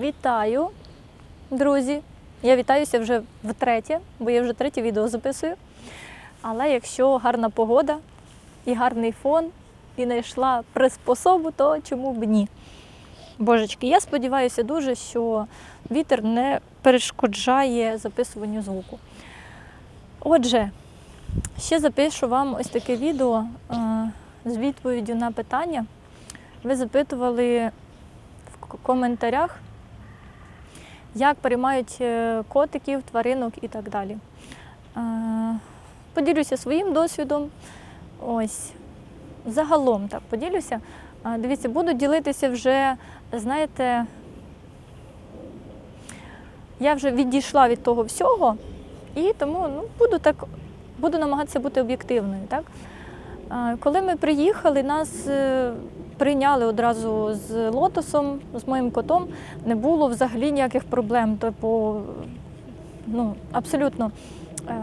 Вітаю, друзі! Я вітаюся вже втретє, бо я вже третє відео записую. Але якщо гарна погода і гарний фон, і знайшла приспособу, то чому б ні? Божечки, я сподіваюся дуже, що вітер не перешкоджає записуванню звуку. Отже, ще запишу вам ось таке відео е, з відповіддю на питання. Ви запитували в коментарях, як переймають е, котиків, тваринок і так далі. Е, Поділюся своїм досвідом. Ось. Загалом так поділюся. Е, Дивіться, буду ділитися вже, знаєте, я вже відійшла від того всього, і тому ну, буду так, буду намагатися бути об'єктивною. Так? Коли ми приїхали, нас прийняли одразу з лотосом, з моїм котом. Не було взагалі ніяких проблем. Типу, ну, абсолютно е,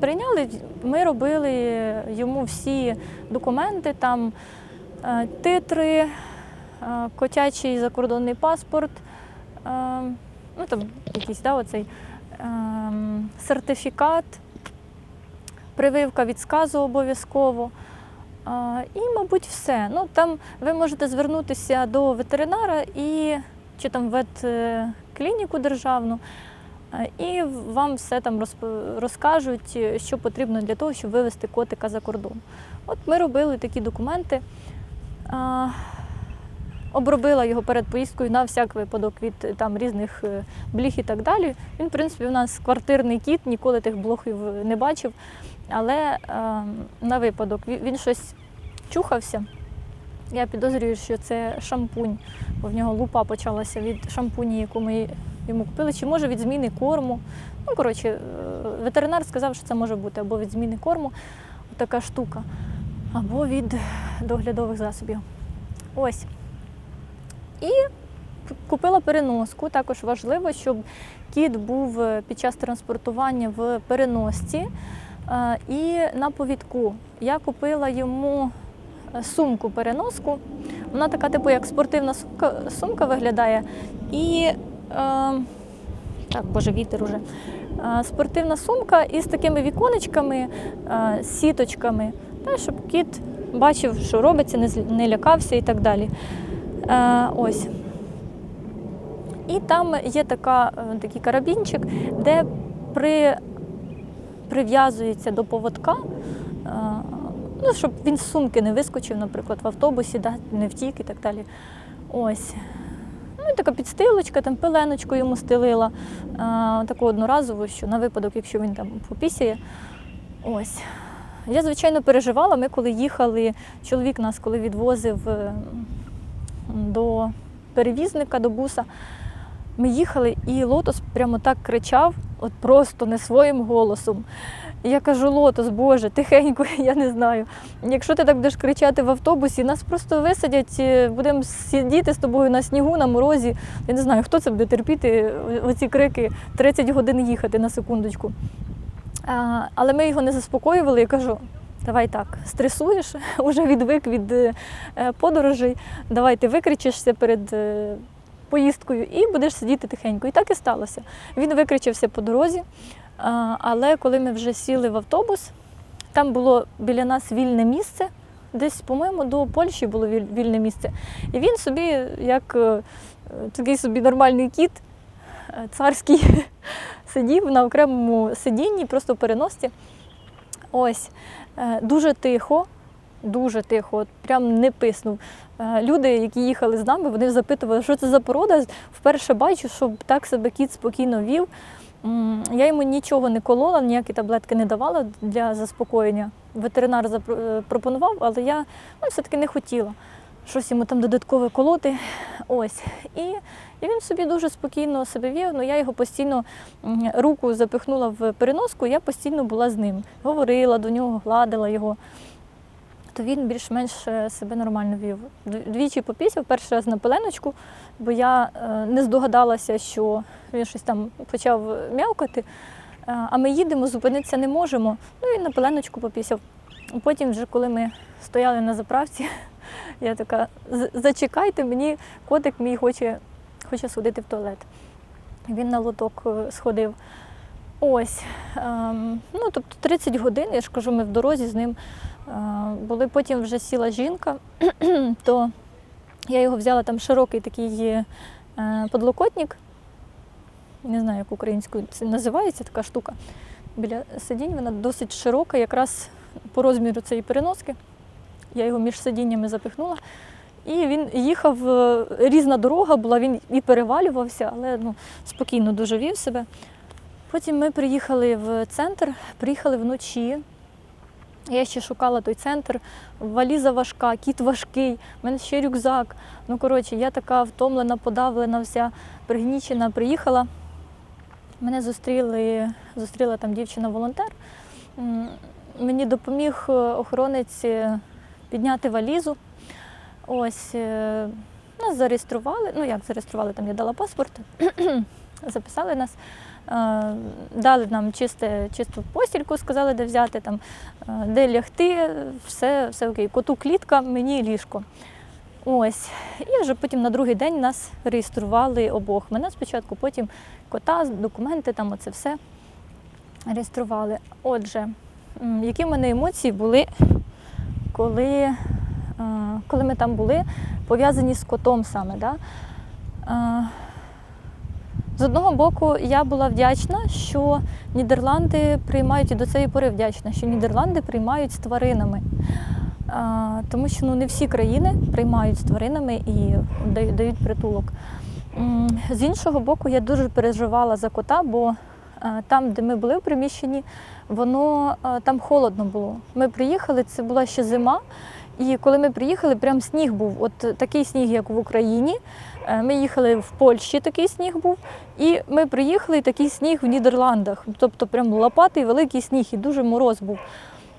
прийняли. Ми робили йому всі документи, там е, титри, е, котячий закордонний паспорт, ну там якийсь да, оцей, сертифікат, прививка від сказу обов'язково. І, мабуть, все. Ну, там ви можете звернутися до ветеринара і чи там ветклініку державну, е, і вам все там розп- розкажуть, е, що потрібно для того, щоб вивезти котика за кордон. От ми робили такі документи. Обробила його перед поїздкою на всяк випадок від е, там різних е, бліг і так далі. Він, в принципі, у нас квартирний кіт, ніколи тих блохів не бачив. Але е, на випадок він, щось чухався. Я підозрюю, що це шампунь, бо в нього лупа почалася від шампуні, яку ми йому купили, чи може від зміни корму. Ну, коротше, е, ветеринар сказав, що це може бути або від зміни корму, така штука, або від доглядових засобів. Ось. І купила переноску. Також важливо, щоб кіт був е, під час транспортування в переносці. Е, І на повідку я купила йому е, сумку-переноску. Вона така, типу, як спортивна сумка, сумка виглядає. І е, так, боже, вітер уже. Е, Спортивна сумка із такими віконечками, е, сіточками, та, щоб кіт бачив, що робиться, не, не лякався і так далі. Е, Ось. І там є така, е, такий карабінчик, де при прив'язується до поводка, е, ну, щоб він з сумки не вискочив, наприклад, в автобусі, да, не втік і так далі. Ось. Ну, і така підстилочка, там пеленочку йому стелила, таку одноразову, що на випадок, якщо він там попісяє. Ось. Я, звичайно, переживала. Ми коли їхали, чоловік нас коли відвозив до перевізника, до буса. Ми їхали, і Лотос прямо так кричав, от просто не своїм голосом. І я кажу, Лотос, Боже, тихенько, я не знаю. Якщо ти так будеш кричати в автобусі, нас просто висадять, е, будемо сидіти з тобою на снігу, на морозі. Я не знаю, хто це буде терпіти, о- оці крики 30 годин їхати на секундочку. А, але ми його не заспокоювали. Я кажу, давай так, стресуєш, уже відвик від е, е, подорожей, давай ти викричишся перед е, поїздкою і будеш сидіти тихенько. І так і сталося. Він викричався по дорозі, але коли ми вже сіли в автобус, там було біля нас вільне місце. Десь, по-моєму, до Польщі було вільне місце. І він собі, як такий собі нормальний кіт, царський, сидів на окремому сидінні, просто в переносці. Ось. Е, Дуже тихо, дуже тихо, от прям не писнув. Е, Люди, які їхали з нами, вони запитували, що це за порода. Вперше бачу, щоб так себе кіт спокійно вів. Я йому нічого не колола, ніякі таблетки не давала для заспокоєння. Ветеринар е, пропонував, але я ну, все-таки не хотіла щось йому там додаткове колоти. Ось. І, і він собі дуже спокійно себе вів. Ну, я його постійно руку запихнула в переноску, я постійно була з ним. Говорила до нього, гладила його. То він більш-менш е, себе нормально вів. Двічі попісяв, перший раз на пеленочку, бо я е, не здогадалася, що він щось там почав м'явкати. Е, А ми їдемо, зупинитися не можемо. Ну і на пеленочку попісяв. Потім, вже коли ми стояли на заправці, я така: зачекайте, мені котик мій хоче хоче сходити в туалет. Він на лоток е, сходив. Ось. Ем, ну, тобто 30 годин, я ж кажу, ми в дорозі з ним е, були. Потім вже сіла жінка, то я його взяла там широкий такий е, подлокотник. Не знаю, як українською це називається така штука. Біля сидінь вона досить широка, якраз по розміру цієї переноски. Я його між сидіннями запихнула. І він їхав, е, різна дорога була, він і перевалювався, але ну, спокійно дуже вів себе. Потім ми приїхали в центр, приїхали вночі. Я ще шукала той центр, валіза важка, кіт важкий, в мене ще рюкзак. Ну, коротше, я така втомлена, подавлена, вся пригнічена, приїхала. Мене зустріли, зустріла там дівчина-волонтер. Мені допоміг е, охоронець е, підняти валізу. Ось е, нас зареєстрували. Ну як зареєстрували, там я дала паспорт, записали нас, е, дали нам чисте, чисту постільку, сказали, де взяти, там, е, де лягти, все, все окей. Коту клітка, мені ліжко. Ось. І вже потім на другий день нас реєстрували обох. Мене спочатку, потім кота, документи, там оце все реєстрували. Отже, які в мене емоції були, коли, коли ми там були, пов'язані з котом саме. Да? Е, З одного боку, я була вдячна, що Нідерланди приймають і до цієї пори вдячна, що Нідерланди приймають з тваринами. Тому що ну, не всі країни приймають з тваринами і дають, притулок. З іншого боку, я дуже переживала за кота, бо е, там, де ми були в приміщенні, воно е, там холодно було. Ми приїхали, це була ще зима. І коли ми приїхали, прям сніг був. От такий сніг, як в Україні. Е, Ми їхали в Польщі, такий сніг був. І ми приїхали, такий сніг в Нідерландах. Тобто прям лопатий великий сніг і дуже мороз був.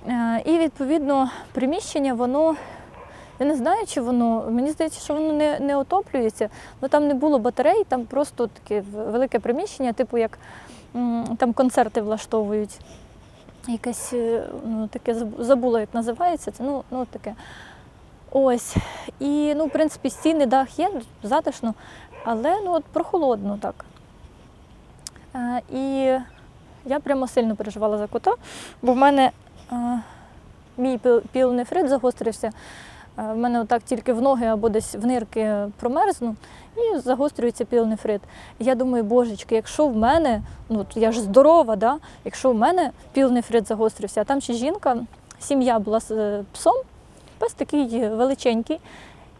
Е, І відповідно приміщення, воно. Я не знаю, чи воно. Мені здається, що воно не, не отоплюється. Ну там не було батарей, там просто таке велике приміщення, типу як там концерти влаштовують. Якесь е, ну, таке забу- забула, як називається. Це ну, ну таке. Ось. І, ну, в принципі, стіни, дах є, затишно, але ну, от прохолодно так. Е, і я прямо сильно переживала за кота, бо в мене е, мій піл- піелонефрит загострився. Е, В мене отак тільки в ноги або десь в нирки промерзну і загострюється піелонефрит. І я думаю, божечки, якщо в мене, ну я ж здорова, да? якщо в мене піелонефрит загострився, а там ще жінка, сім'я була з е, псом, пес такий величенький.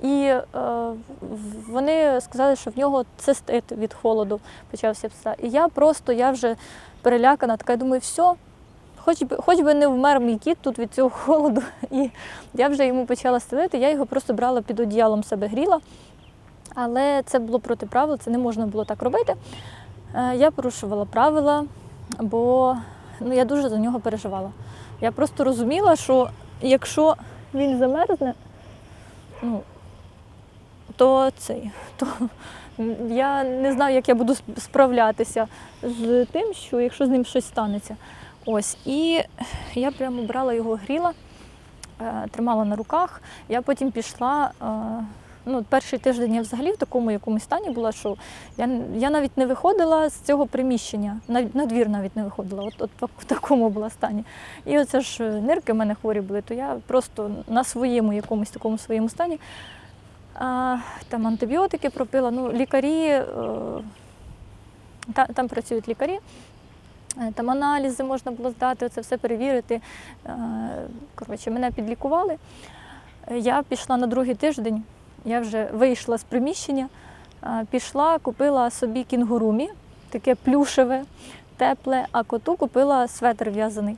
І е, вони сказали, що в нього цистит від холоду почався пса. І я просто, я вже перелякана, така я думаю, все, хоч би, хоч би не вмер мій кіт тут від цього холоду. І я вже йому почала стелити, я його просто брала під одіялом себе гріла. Але це було проти правил, це не можна було так робити. Е, Я порушувала правила, бо ну, я дуже за нього переживала. Я просто розуміла, що якщо він замерзне, ну, то цей, то я не знаю, як я буду справлятися з тим, що якщо з ним щось станеться. Ось, і я прямо брала його, гріла, е, тримала на руках. Я потім пішла. е, Ну, перший тиждень я взагалі в такому якомусь стані була, що я, я навіть не виходила з цього приміщення, навіть на двір навіть не виходила. От, от в такому була стані. І оце ж нирки в мене хворі були, то я просто на своєму якомусь такому своєму стані а, там антибіотики пропила. Ну, лікарі, е, та, там працюють лікарі, там аналізи можна було здати, це все перевірити. Е, Коротше, мене підлікували. Е, Я пішла на другий тиждень, я вже вийшла з приміщення, е, пішла, купила собі кінгурумі, таке плюшеве, тепле, а коту купила светр в'язаний.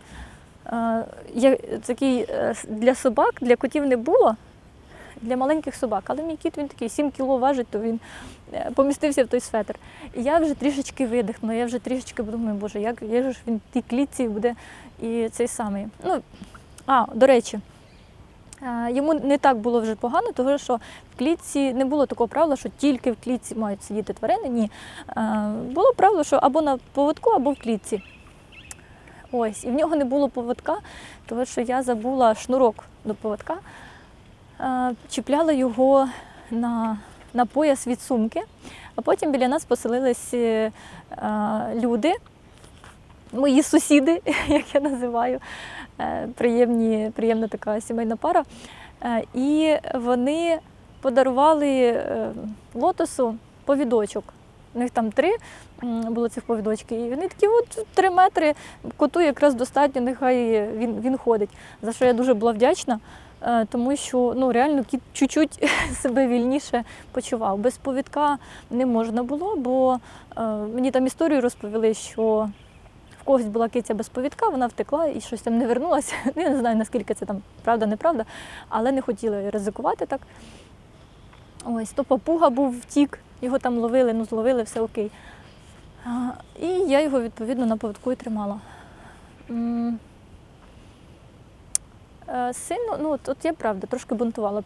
Е, такий е, для собак, для котів не було, для маленьких собак. Але мій кіт він такий 7 кіло важить, то він е, помістився в той светр. І я вже трішечки видихнула, я вже трішечки думаю, боже, як, як ж він в тій клітці буде і цей самий. Ну, а, до речі, е, йому не так було вже погано, тому що в клітці не було такого правила, що тільки в клітці мають сидіти тварини. Ні. Е, Було правило, що або на поводку, або в клітці. Ось, і в нього не було поводка, тому що я забула шнурок до поводка. Е, Чіпляла його на на пояс від сумки. А потім біля нас поселились е, люди, мої сусіди, як я називаю, е, приємні, приємна така сімейна пара. І вони подарували лотосу повідочок. У них там три було цих повідочки. І вони такі, от три метри, коту якраз достатньо, нехай він, він ходить. За що я дуже була вдячна, тому що ну, реально кіт чуть-чуть себе вільніше почував. Без повідка не можна було, бо е, мені там історію розповіли, що в когось була киця без повідка, вона втекла і щось там не вернулася. Я не знаю, наскільки це там правда, неправда, але не хотіла ризикувати так. Ось, то папуга був втік, його там ловили, ну зловили, все окей. І я його відповідно на повідку і тримала. Е, Сильно, ну от, я правда трошки бунтувала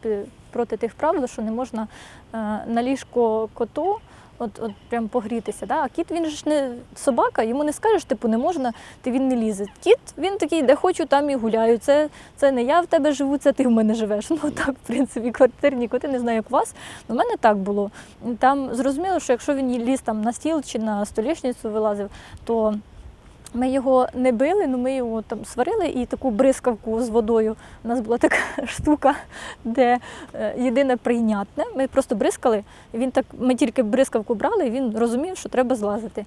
проти тих правил, що не можна е, на ліжко коту от, от прям погрітися. Да? А кіт він ж не собака, йому не скажеш, типу, не можна, ти він не лізе. Кіт він такий, де хочу, там і гуляю. Це, це не я в тебе живу, це ти в мене живеш. Ну так, в принципі, квартирні коти, не знаю, як у вас. У мене так було. Там зрозуміло, що якщо він ліз там на стіл чи на столішницю вилазив, то ми його не били, ну ми його там сварили і таку бризкавку з водою. У нас була така штука, де е, єдине прийнятне. Ми просто бризкали, він так, ми тільки бризкавку брали, і він розумів, що треба злазити.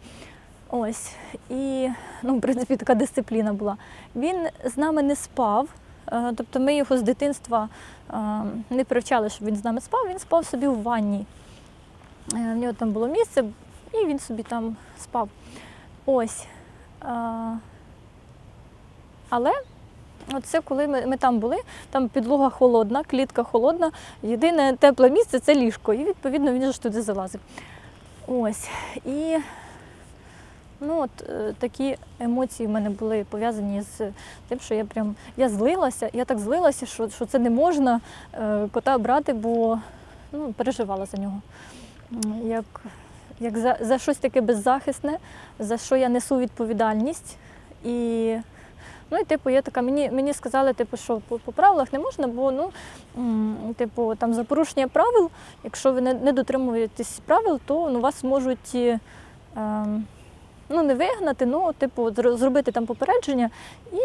Ось. І, ну, в принципі, така дисципліна була. Він з нами не спав. е, Тобто ми його з дитинства е, не привчали, щоб він з нами спав, він спав собі в ванні. В нього там було місце, і він собі там спав. Ось. Але це коли ми, ми там були, там підлога холодна, клітка холодна. Єдине тепле місце це ліжко. І відповідно він ж туди залазив. Ось. І ну, от, е, такі емоції в мене були пов'язані з тим, що я прям я злилася, я так злилася, що, що це не можна е, кота брати, бо ну, переживала за нього. Як, як за, за щось таке беззахисне, за що я несу відповідальність. І, ну, і типу, я така, мені, мені сказали, типу, що по, по правилах не можна, бо ну, типу, там, за порушення правил, якщо ви не, не дотримуєтесь правил, то ну, вас можуть е, ем, ну, не вигнати, ну, типу, зробити там попередження. І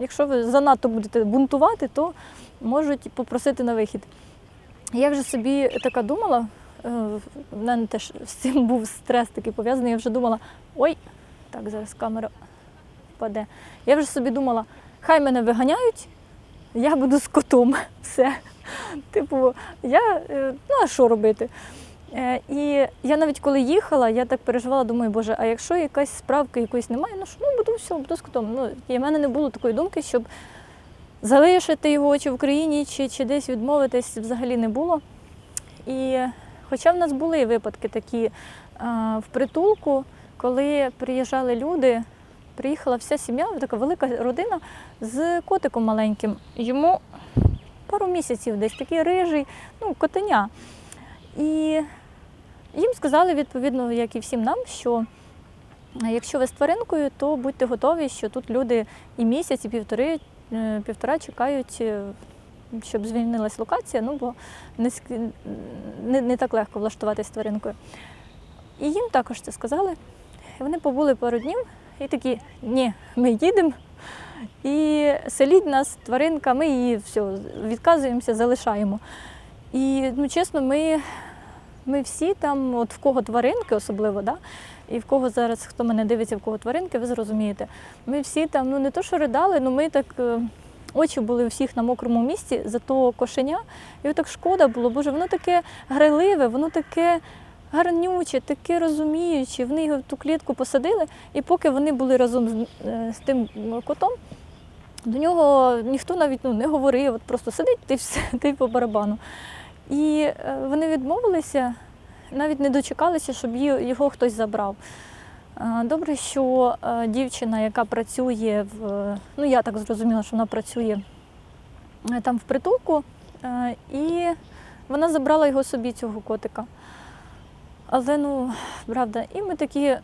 якщо ви занадто будете бунтувати, то можуть попросити на вихід. Я вже собі така думала, в мене теж з цим був стрес такий пов'язаний. Я вже думала, ой, так, зараз камера впаде. Я вже собі думала, хай мене виганяють, я буду з котом. Все. Типу, я, е, ну а що робити? Е, І я навіть коли їхала, я так переживала, думаю, боже, а якщо якась справки якоїсь немає, ну що ну буду все, буду з котом. Ну, і в мене не було такої думки, щоб залишити його чи в Україні, чи, чи десь відмовитись взагалі не було. І хоча в нас були випадки такі в притулку, коли приїжджали люди, приїхала вся сім'я, така велика родина з котиком маленьким. Йому пару місяців десь такий рижий, ну, котеня. І їм сказали, відповідно, як і всім нам, що е, якщо ви з тваринкою, то будьте готові, що тут люди і місяць, і півтори, е, півтора чекають, е, щоб звільнилась локація, ну бо не, не, не так легко влаштуватися з тваринкою. І їм також це сказали. Вони побули пару днів і такі, ні, ми їдемо. І селіть нас тваринка, ми її все, відказуємося, залишаємо. І ну, чесно, ми, ми всі там, от в кого тваринки особливо, да? і в кого зараз, хто мене дивиться, в кого тваринки, ви зрозумієте. Ми всі там, ну не то, що ридали, але ми так. Очі були у всіх на мокрому місці за того кошеня, і так шкода було. Боже, воно таке грайливе, воно таке гарнюче, таке розуміюче. Вони його в ту клітку посадили, і поки вони були разом з, е, з тим котом, до нього ніхто навіть ну, не говорив, от просто сидить ти все, ти по барабану. І е, вони відмовилися, навіть не дочекалися, щоб його хтось забрав. Е, Добре, що е, дівчина, яка працює в, ну я так зрозуміла, що вона працює е, там в притулку, е, і вона забрала його собі, цього котика. Але ну, правда, і ми такі,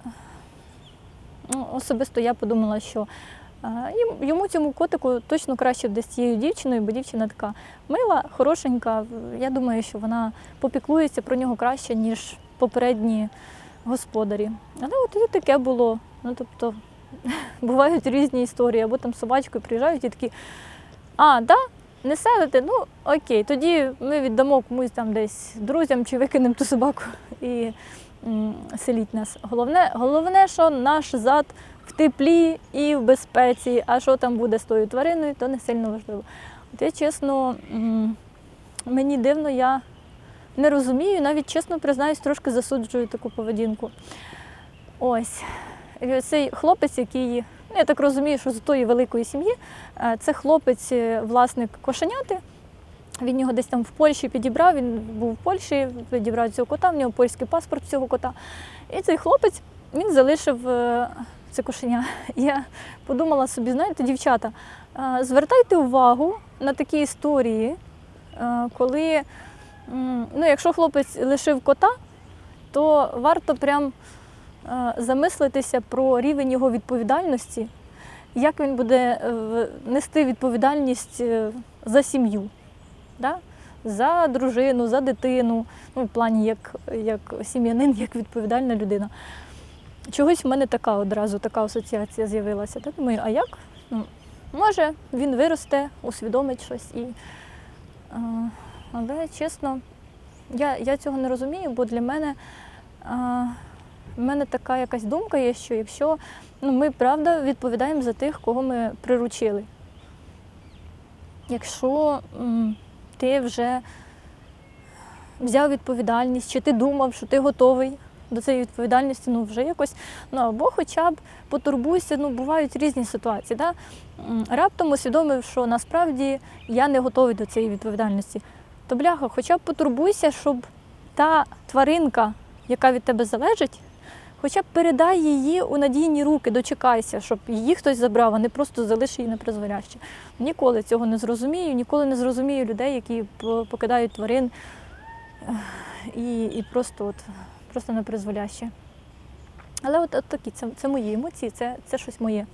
ну, особисто я подумала, що йому цьому котику точно краще десь цією дівчиною, бо дівчина така мила, хорошенька. Я думаю, що вона попіклується про нього краще, ніж попередні господарі. Але от і таке було. Ну, тобто, бувають різні історії, або там собачкою приїжджають і такі, а, да, не селите? Ну окей, тоді ми віддамо комусь там десь друзям чи викинемо ту собаку і селіть нас. Головне, головне, що наш зад в теплі і в безпеці, а що там буде з тою твариною, то не сильно важливо. От я чесно, мені дивно, я не розумію, навіть чесно признаюсь, трошки засуджую таку поведінку. Ось. Цей хлопець, який, ну, я так розумію, що з тої великої сім'ї, е, це хлопець, е, власник кошеняти. Він його десь там в Польщі підібрав, він був в Польщі, підібрав цього кота, в нього польський паспорт цього кота. І цей хлопець він залишив е, це кошеня. Я подумала собі, знаєте, дівчата, звертайте увагу на такі історії, коли, ну, якщо хлопець лишив кота, то варто прям е, замислитися про рівень його відповідальності, як він буде е, нести відповідальність е, за сім'ю, да? за дружину, за дитину, ну, в плані як, як сім'янин, як відповідальна людина. Чогось в мене така одразу така асоціація з'явилася. Так думаю, а як? Ну, може, він виросте, усвідомить щось і. Але чесно, я, я цього не розумію, бо для мене а, в мене така якась думка є, що якщо ну, ми правда відповідаємо за тих, кого ми приручили. Якщо м, ти вже взяв відповідальність, чи ти думав, що ти готовий до цієї відповідальності, ну вже якось, ну або хоча б потурбуйся, ну бувають різні ситуації. Да? Раптом усвідомив, що насправді я не готовий до цієї відповідальності. То бляха, хоча б потурбуйся, щоб та тваринка, яка від тебе залежить, хоча б передай її у надійні руки, дочекайся, щоб її хтось забрав, а не просто залиш її на призволяще. Ніколи цього не зрозумію, ніколи не зрозумію людей, які покидають тварин і, і просто, от, просто на. Але от, от такі, це, це мої емоції, це, це щось моє.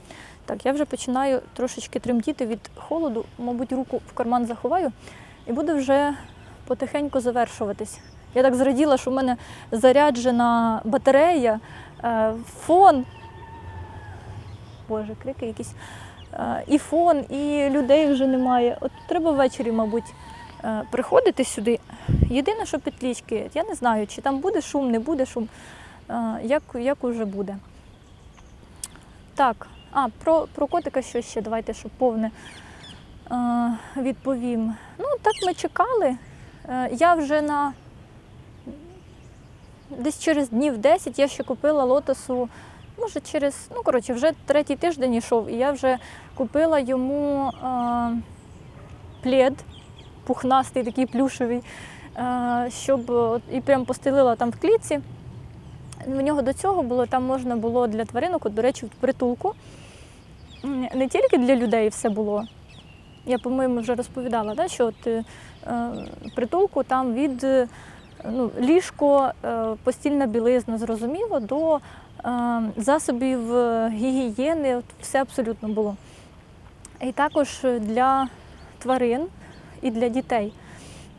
Так, я вже починаю трошечки тремтіти від холоду, мабуть, руку в карман заховаю і буду вже потихеньку завершуватись. Я так зраділа, що в мене заряджена батарея, е, фон. Боже, крики якісь. Е, І фон, і людей вже немає. От треба ввечері, мабуть, е, приходити сюди. Єдине, що підлічки, я не знаю, чи там буде шум, не буде шум, як, як уже буде. Так, а, про, про котика що ще, давайте, щоб повне відповім. Ну, так ми чекали. Е, Я вже на десь через днів 10 я ще купила лотосу. Може, через, ну коротше, вже третій тиждень йшов, і я вже купила йому е, плед пухнастий, такий плюшевий, е, щоб і прям постелила там в клітці. В нього до цього було, там можна було для тваринок, от, до речі, в притулку. Не тільки для людей все було. Я, по-моєму, вже розповідала, да, що от, е, притулку там від е, ну, ліжко, е, постільна білизна, зрозуміло, до е, засобів е, гігієни, все абсолютно було. І також для тварин і для дітей.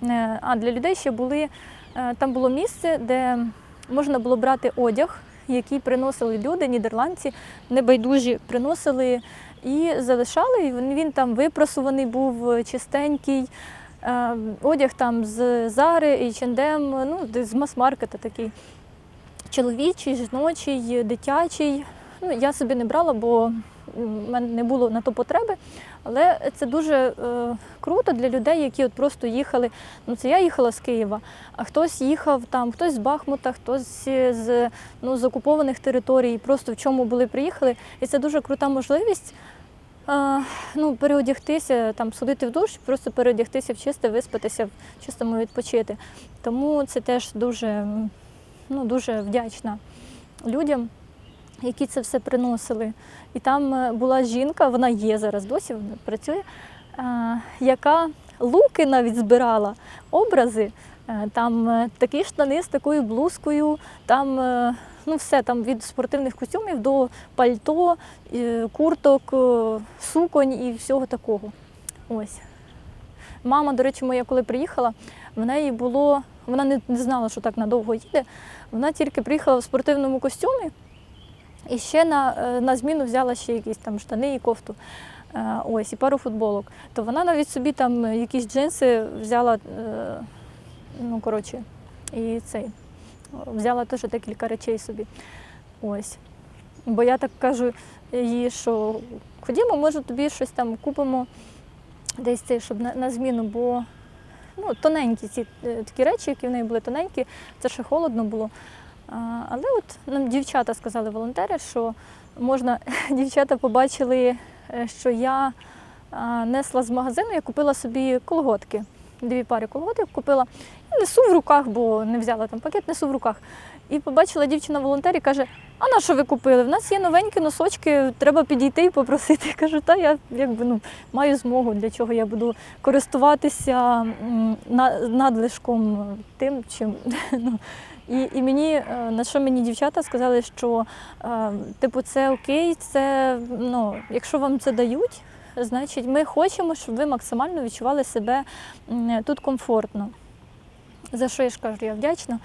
Е, А для людей ще були, е, там було місце, де можна було брати одяг, який приносили люди, нідерландці, небайдужі приносили і залишали. Він, там випрасуваний був чистенький. Е, Одяг там з Зари, H&M, ну, з мас-маркета такий. Чоловічий, жіночий, дитячий. Ну, я собі не брала, бо в мене не було на то потреби. Але це дуже е, круто для людей, які от просто їхали. Ну, це я їхала з Києва, а хтось їхав там, хтось з Бахмута, хтось з, ну, з окупованих територій, просто в чому були приїхали. І це дуже крута можливість. Ну, переодягтися, там, сходити в душ, просто переодягтися в чисте, виспатися, в чистому відпочити. Тому це теж дуже, ну, дуже вдячна людям, які це все приносили. І там е, була жінка, вона є зараз досі, вона працює, е, яка луки навіть збирала, образи. Е, Там такі штани з такою блузкою, там ну все там від спортивних костюмів до пальто, е, курток, е, суконь і всього такого. Ось. Мама, до речі, моя, коли приїхала, в неї було, вона не, знала, що так надовго їде. Вона тільки приїхала в спортивному костюмі і ще на, е, на зміну взяла ще якісь там штани і кофту. Ось, і пару футболок. То вона навіть собі там якісь джинси взяла, ну коротше, і цей. Взяла теж декілька речей собі. Ось. Бо я так кажу їй, що ходімо, може тобі щось там купимо десь цей, щоб на, на зміну, бо ну, тоненькі ці е, такі речі, які в неї були тоненькі, це ще холодно було. А, але от нам дівчата сказали волонтери, що можна, дівчата побачили, е, що я несла з магазину, я купила собі колготки. Дві пари колготок купила. Несу в руках, бо не взяла там пакет, несу в руках. І побачила дівчина волонтер і каже: А на що ви купили? В нас є новенькі носочки, треба підійти і попросити. Я кажу, та я якби ну маю змогу, для чого я буду користуватися надлишком тим, чим. Ну, і, і мені е, на що мені дівчата сказали, що е, типу це окей, це ну, якщо вам це дають, значить ми хочемо, щоб ви максимально відчували себе тут комфортно. За що я ж кажу, я вдячна.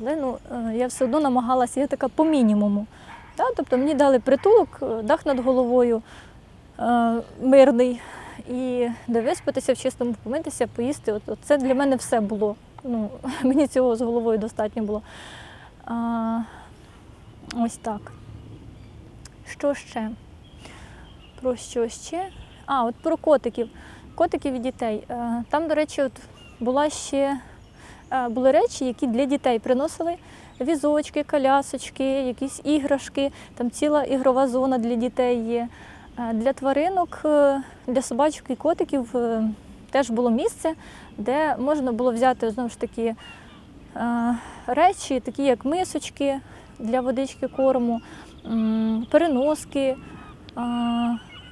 Але ну, е, я все одно намагалася, я така по мінімуму. Да? Тобто мені дали притулок, е, дах над головою е, мирний, і де виспатися в чистому, помитися, поїсти. От, от це для мене все було. Ну, мені цього з головою достатньо було. А, ось так. Що ще? Про що ще? А, от про котиків. Котиків і дітей. Е, Там, до речі, от була ще були речі, які для дітей приносили. Візочки, колясочки, якісь іграшки, там ціла ігрова зона для дітей є. Для тваринок, е, для собачок і котиків е, теж було місце, де можна було взяти знову ж таки е, речі, такі як мисочки для водички корму, переноски,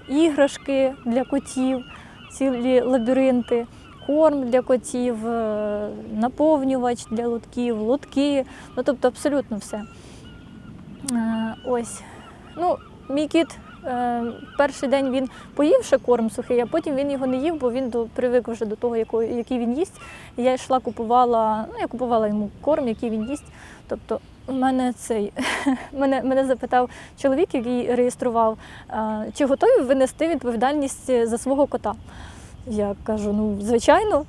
іграшки для котів, цілі лабіринти, корм для котів, е, наповнювач для лотків, лотки, ну тобто абсолютно все. Е, Ось. Ну, мій кіт е, перший день він поїв ще корм сухий, а потім він його не їв, бо він привик вже до того, який він їсть. Я йшла, купувала, ну я купувала йому корм, який він їсть. Тобто у мене цей мене, мене запитав чоловік, який реєстрував, чи готові ви нести відповідальність за свого кота. Я кажу, ну звичайно.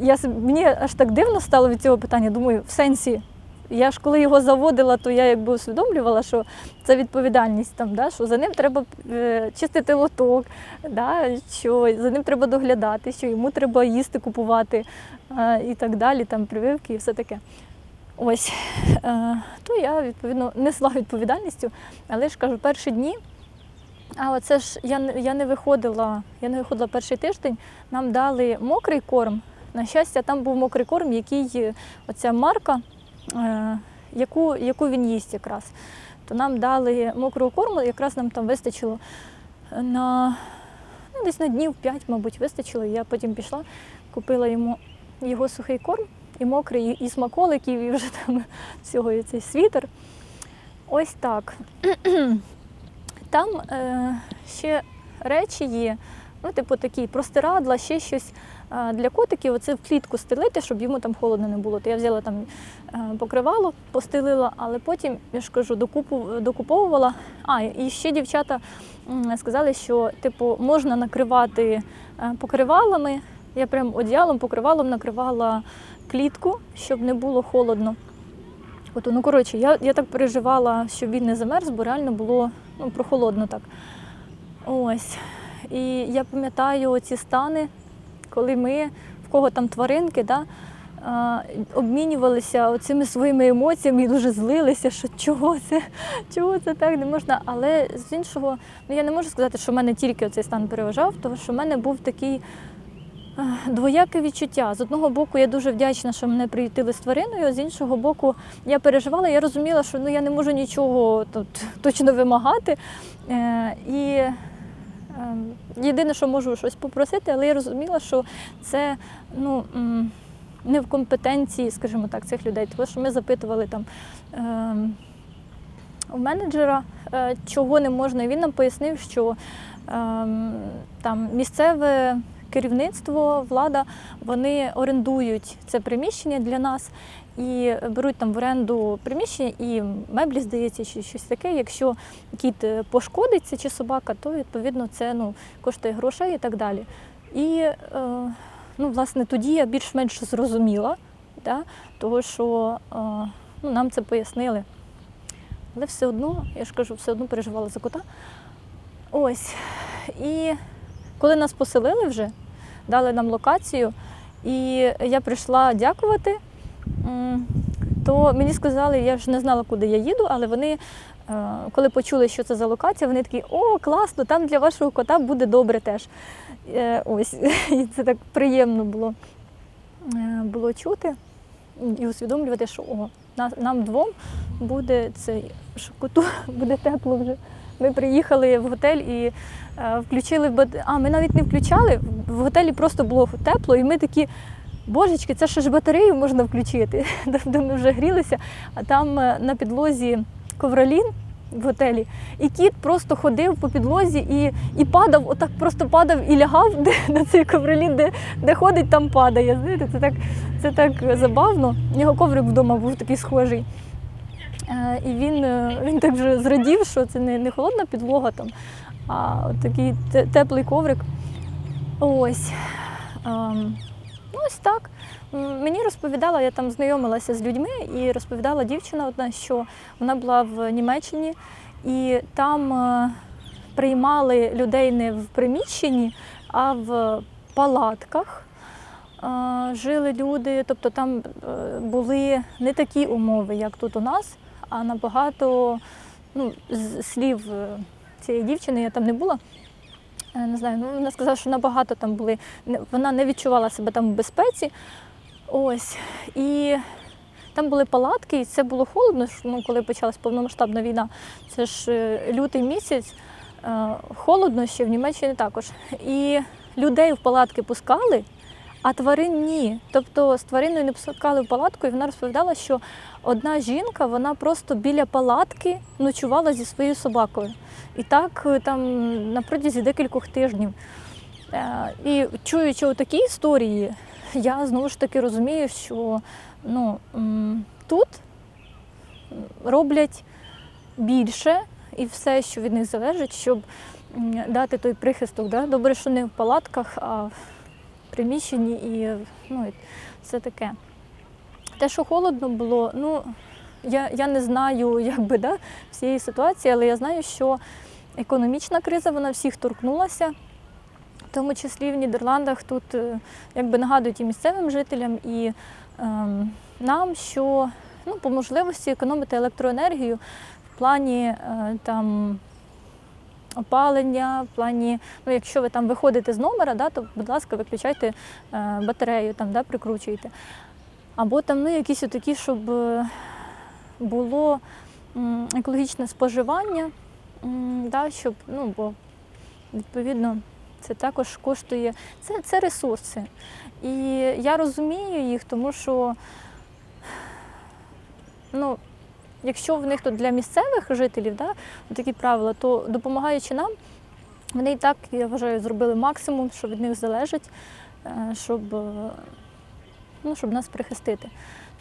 Я, мені аж так дивно стало від цього питання. Думаю, в сенсі, я ж коли його заводила, то я якби усвідомлювала, що це відповідальність, там, да, що за ним треба е, чистити лоток, да, що за ним треба доглядати, що йому треба їсти купувати е, і так далі, там прививки і все таке. Ось, е, то я відповідно несла відповідальністю, але ж кажу, перші дні. А оце ж я, я не виходила, я не виходила перший тиждень, нам дали мокрий корм. На щастя, там був мокрий корм, який е, оця марка, е, яку, яку він їсть якраз. То нам дали мокрого корму, якраз нам там вистачило на ну, десь на днів 5, мабуть, вистачило. Я потім пішла, купила йому його сухий корм і мокрий, і смаколиків, і вже там всього і цей світер. Ось так. Там е, ще речі є, ну, типу такі простирадла, ще щось е, для котиків. Оце в клітку стелити, щоб йому там холодно не було. То я взяла там е, покривало, постелила, але потім, я ж кажу, докупу, докуповувала. А, і ще дівчата сказали, що типу, можна накривати е, покривалами. Я прям одіялом, покривалом накривала клітку, щоб не було холодно. От, ну коротше, я, я так переживала, щоб він не замерз, бо реально було ну, прохолодно так. Ось. І я пам'ятаю ці стани, коли ми, в кого там тваринки, да, обмінювалися цими своїми емоціями і дуже злилися, що чого це, чого це так не можна. Але з іншого, ну я не можу сказати, що в мене тільки цей стан переважав, тому що в мене був такий Двояке відчуття. З одного боку, я дуже вдячна, що мене приютили з твариною, з іншого боку, я переживала, я розуміла, що ну, я не можу нічого тут точно вимагати. Е, і е, єдине, що можу щось попросити, але я розуміла, що це ну, не в компетенції, скажімо так, цих людей. Тому що ми запитували там. Е, у менеджера, е, чого не можна. І він нам пояснив, що ем, там місцеве керівництво, влада, вони орендують це приміщення для нас і беруть там в оренду приміщення і меблі, здається, чи щось таке. Якщо кіт е, пошкодиться чи собака, то відповідно це ну, коштує грошей і так далі. І е, ну, власне тоді я більш-менш зрозуміла, да, того що е, ну, нам це пояснили. Але все одно, я ж кажу, все одно переживала за кота. Ось. І коли нас поселили вже, дали нам локацію, і я прийшла дякувати, то мені сказали, я ж не знала, куди я їду, але вони, е, коли почули, що це за локація, вони такі, о, класно, там для вашого кота буде добре теж. Е, Ось, і це так приємно було, е, було чути і усвідомлювати, що о, нам двом буде це, що коту буде тепло вже. Ми приїхали в готель і включили бат- А, ми навіть не включали. В готелі просто було тепло, і ми такі. Божечки, це ще ж батарею можна включити. Тобто ми вже грілися, а там е, на підлозі ковролін в готелі, і кіт просто ходив по підлозі і, і падав, отак просто падав і лягав де, на цей ковролін, де, де ходить, там падає. Знаєте, це так, це так забавно. Його коврик вдома був такий схожий. Е, І він, е, він так вже зрадів, що це не, не холодна підлога, там, а от такий те- теплий коврик. Ось. Ем, ну, ось так. Мені розповідала, я там знайомилася з людьми, і розповідала дівчина одна, що вона була в Німеччині, і там е, приймали людей не в приміщенні, а в палатках. Е, Жили люди, тобто там е, були не такі умови, як тут у нас, а набагато ну, слів цієї дівчини, я там не була. е, Не знаю, ну вона сказала, що набагато там були. Вона не відчувала себе там в безпеці. Ось. І там були палатки, і це було холодно, ну, коли почалась повномасштабна війна. Це ж е, лютий місяць, е, холодно ще в Німеччині також. І людей в палатки пускали, а тварин ні. Тобто з твариною не пускали в палатку, і вона розповідала, що одна жінка вона просто біля палатки ночувала зі своєю собакою. І так е, там на протязі декількох тижнів. Е, І чуючи такі історії, я знову ж таки розумію, що ну, тут роблять більше і все, що від них залежить, щоб дати той прихисток. Да? Добре, що не в палатках, а приміщенні і ну, і все таке. Те, що холодно було, ну я, я не знаю як би, да, всієї ситуації, але я знаю, що економічна криза вона всіх торкнулася. В тому числі в Нідерландах тут е, якби нагадують і місцевим жителям, і ем, нам, що ну, по можливості економити електроенергію в плані е, там, опалення, в плані, ну, якщо ви там виходите з номера, да, то, будь ласка, виключайте е, батарею, там, да, прикручуйте. Або там ну, якісь такі, щоб е, було екологічне споживання, да, щоб, ну, бо відповідно це також коштує. Це, це ресурси. І я розумію їх, тому що ну, якщо в них тут для місцевих жителів да, такі правила, то допомагаючи нам, вони і так, я вважаю, зробили максимум, що від них залежить, е, щоб, е, ну, щоб нас прихистити.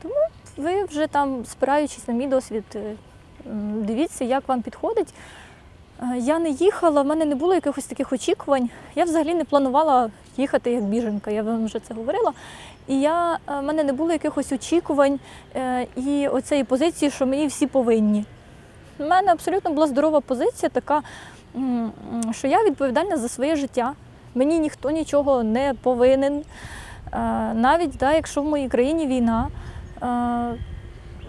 Тому ви вже там, спираючись на мій досвід, е, дивіться, як вам підходить. Я не їхала, в мене не було якихось таких очікувань. Я взагалі не планувала їхати як біженка, я вам вже це говорила. І я, е, в мене не було якихось очікувань е, і оцеї позиції, що мені всі повинні. У мене абсолютно була здорова позиція, така, що я відповідальна за своє життя. Мені ніхто нічого не повинен. Е, Навіть да, якщо в моїй країні війна,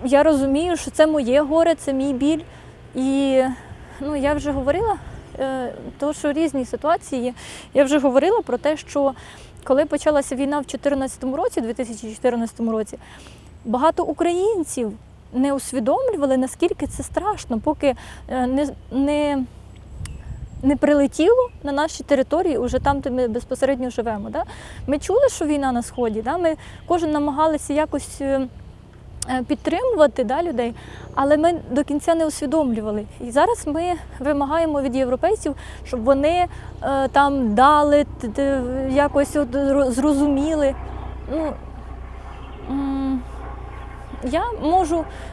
я розумію, що це моє горе, це мій біль. І ну, я вже говорила, то, що різні ситуації. Я вже говорила про те, що коли почалася війна в 2014 році, 2014 році, багато українців не усвідомлювали, наскільки це страшно, поки е, не, не, не прилетіло на наші території, уже там, де ми безпосередньо живемо. Да? Ми чули, що війна на сході, да? ми кожен намагалися якось. Е, підтримувати да, людей, але ми до кінця не усвідомлювали. І зараз ми вимагаємо від європейців, щоб вони е, там дали, якось от зрозуміли. Ну, я можу